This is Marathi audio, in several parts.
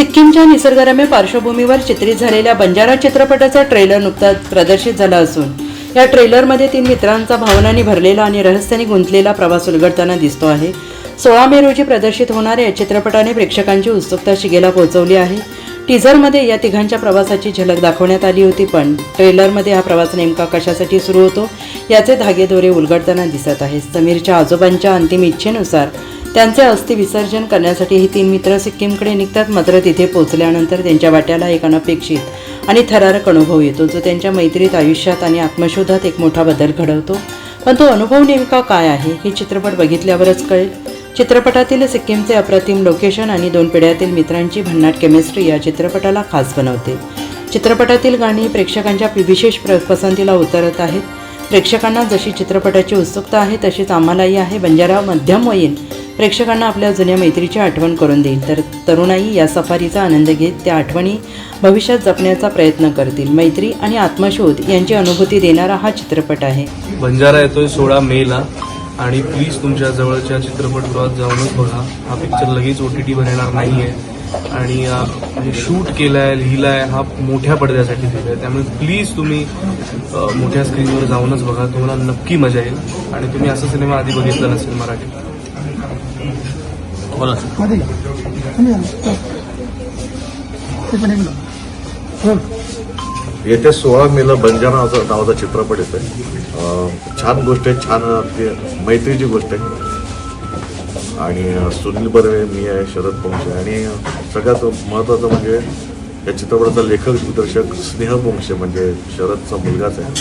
सिक्कीमच्या निसर्गरम्य पार्श्वभूमीवर चित्रित झालेल्या बंजारा चित्रपटाचा ट्रेलर नुकताच प्रदर्शित झाला असून या ट्रेलरमध्ये तीन मित्रांचा भावनांनी भरलेला आणि रहस्याने गुंतलेला प्रवास उलगडताना दिसतो आहे. सोळा मे रोजी प्रदर्शित होणाऱ्या या चित्रपटाने प्रेक्षकांची उत्सुकता शिगेला पोहोचवली आहे. टीझरमध्ये या तिघांच्या प्रवासाची झलक दाखवण्यात आली होती पण ट्रेलरमध्ये हा प्रवास नेमका कशासाठी सुरू होतो याचे धागेदोरे उलगडताना दिसत आहे समीरच्या आजोबांच्या अंतिम इच्छेनुसार त्यांचे अस्थि विसर्जन करण्यासाठी हे तीन मित्र सिक्कीमकडे निघतात. मात्र तिथे पोहोचल्यानंतर त्यांच्या वाट्याला एक अनपेक्षित आणि थरारक अनुभव येतो. जो त्यांच्या मैत्रीत आयुष्यात आणि आत्मशोधात एक मोठा बदल घडवतो. पण तो अनुभव नेमका काय आहे हे चित्रपट बघितल्यावरच कळेल. चित्रपटातील सिक्कीमचे अप्रतिम लोकेशन आणि दोन पिढ्यातील मित्रांची भन्नाट केमिस्ट्री या चित्रपटाला खास बनवते. चित्रपटातील गाणी प्रेक्षकांच्या विशेष प्र पसंतीला उतरत आहेत. प्रेक्षकांना जशी चित्रपटाची उत्सुकता आहे तशीच आम्हालाही आहे. बंजारा मध्यमवयीन प्रेक्षकांना आपल्या जुन्या मैत्रीची आठवण करून देईल. तर तरुणाई या सफारीचा आनंद घेत त्या आठवणी भविष्यात जपण्याचा प्रयत्न करतील. मैत्री आणि आत्मशोध यांची अनुभूती देणारा हा चित्रपट आहे. बंजारा येतोय सोळा मेला आणि प्लीज तुमच्या जवळच्या चित्रपटगृहात जाऊनच बघा. हा पिक्चर लगेच ओ टी टीवर येणार नाही आहे आणि शूट केला शूट केलाय लिहिलाय हा मोठ्या पडद्यासाठी दिलाय. त्यामुळे प्लीज तुम्ही मोठ्या स्क्रीनवर जाऊनच बघा. तुम्हाला नक्की मजा येईल. आणि तुम्ही असा सिनेमा आधी बघितला नसेल मराठी बोला. मध्ये कमी ते पण एक येत्या सोळा मेला बंजारा नावाचा नावाचा चित्रपट येतोय. अं, छान गोष्ट आहे छान ते मैत्रीची गोष्ट आहे. आणि अं, सुनील बर्वे मी आहे शरद पोंक्षे आणि सगळ्यात महत्त्वाचं म्हणजे या चित्रपटाचा लेखक दिग्दर्शक स्नेह पोंक्षे म्हणजे शरदचा मुलगाच आहे.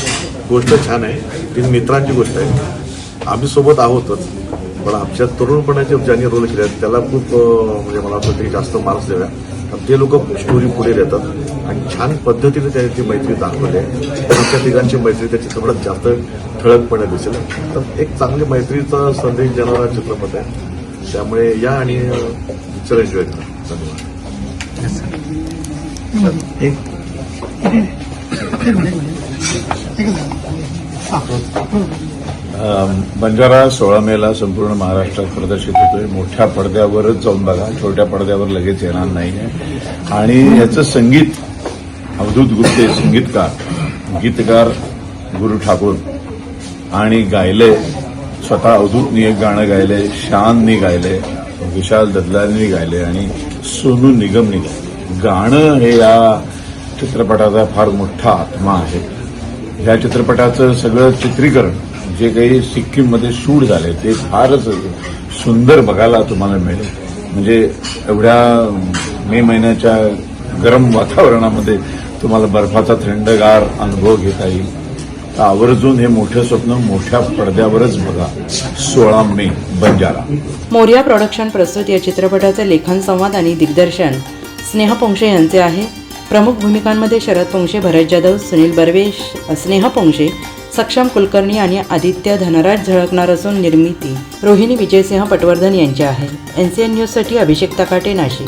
गोष्ट छान आहे ती मित्रांची गोष्ट आहे. आम्ही सोबत आहोतच. पण आमच्या तरुणपणाचे ज्यांनी रोल केले आहेत त्याला खूप म्हणजे मला वाटतं ते जास्त मार्क्स द्याव्या ते लोक स्टोरी पुढे देतात आणि छान पद्धतीने त्यांनी ती मैत्री दाखवली आहे आमच्या तिघांची मैत्री त्या चित्रपटात जास्त ठळकपणे दिसेल तर एक चांगली मैत्रीचा संदेश देणारा चित्रपट आहे त्यामुळे या आणि पिक्चर एन्जॉय करा धन्यवाद बंजारा सोळा मेला संपूर्ण महाराष्ट्रात प्रदर्शित होतोय. मोठ्या पडद्यावरच जाऊन बघा. छोट्या पडद्यावर लगेच येणार नाही आणि याचं संगीत अवधूत गुप्ते संगीतकार गीतकार गुरु ठाकूर आणि गायले स्वतः अवधूतनी एक गाणं गायले शाननी गायले विशाल ददलानी गायले आणि सोनू निगमनी गायले. गाणं हे या चित्रपटाचा फार मोठा आत्मा आहे. ह्या चित्रपटाचं सगळं चित्रीकरण जे काही सिक्कीममध्ये शूट झाले ते फारच सुंदर बघायला तुम्हाला मिळेल. म्हणजे एवढ्या मे महिन्याच्या गरम वातावरणामध्ये तुम्हाला बर्फाचा थंडगार अनुभव घेता येईल. तर आवर्जून हे मोठं स्वप्न मोठ्या पडद्यावरच बघा. सोळा मे बंजारा. मोर्या प्रोडक्शन प्रस्तुत या चित्रपटाचे लेखन संवाद आणि दिग्दर्शन. स्नेहा पोंक्षे यांचे आहे. प्रमुख भूमिकांमध्ये शरद पोंक्षे भरत जाधव सुनील बर्वे स्नेह पोंक्षे सक्षम कुलकर्णी आणि आदित्य धनराज झळकणार असून निर्मिती रोहिणी विजयसिंह पटवर्धन यांच्या आहे. एन न्यूजसाठी अभिषेक तकाटे नाशिक.